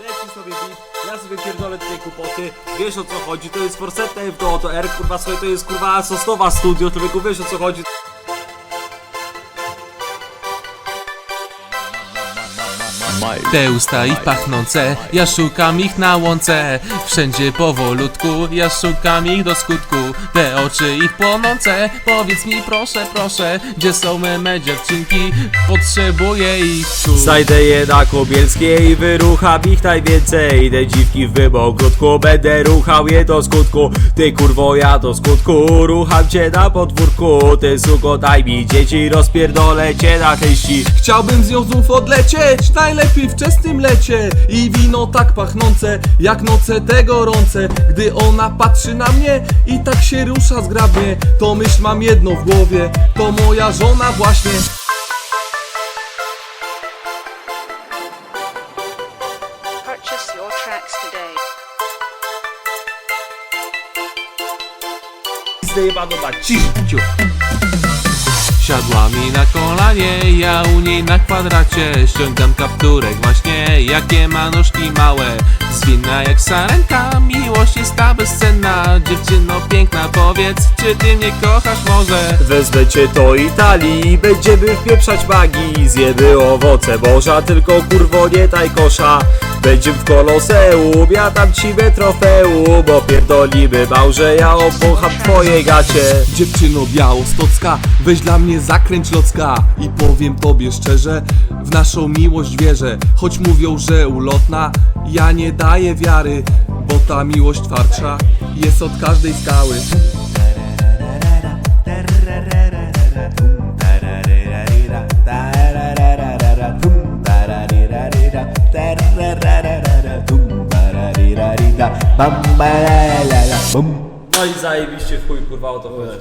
Leci sobie bit, ja sobie pierdolę tutaj kłopoty, wiesz o co chodzi, to jest Forsetta F to, R, kurwa swoje, to jest kurwa Sosnowa Studio, człowieku, wiesz o co chodzi. Te usta ich pachnące, ja szukam ich na łące. Wszędzie powolutku, ja szukam ich do skutku. Te oczy ich płonące, powiedz mi proszę, proszę Gdzie są me, me dziewczynki, potrzebuję ich tu. Zajdę je na Kobielskiej i wyrucham ich najwięcej. Te dziwki w wymogródku, będę ruchał je do skutku. Ty kurwo ja do skutku, rucham cię na podwórku. Ty suko daj mi dzieci, rozpierdolę cię na części. Chciałbym z nią znów odlecieć, najlepiej w wczesnym lecie I wino tak pachnące, jak noce te gorące Gdy ona patrzy na mnie i tak się rusza zgrabnie To myśl mam jedno w głowie, to moja żona właśnie Purchase your tracks today. Cicho, cicho. Siadła mi na kolanie, ja u niej na kwadracie Ściągam kapturek właśnie, jakie ma nóżki małe. Zwinna jak sarenka, miłość jest ta bezcenna. Dziewczyno piękna, powiedz, czy ty mnie kochasz może? Wezmę cię do Italii będziemy wpieprzać magii Zjemy owoce morza, tylko kurwo nie daj Będziemy w koloseum, ja dam ci me trofeum Bo pierdolimy małże, ja obącham twoje gacie. Dziewczyno białostocka, weź dla mnie zakręć locka I powiem tobie szczerze, w naszą miłość wierzę Choć mówią, że ulotna, ja nie daję wiary Bo ta miłość twardsza jest od każdej skały No i zajebiście w chuj kurwa o to chodzi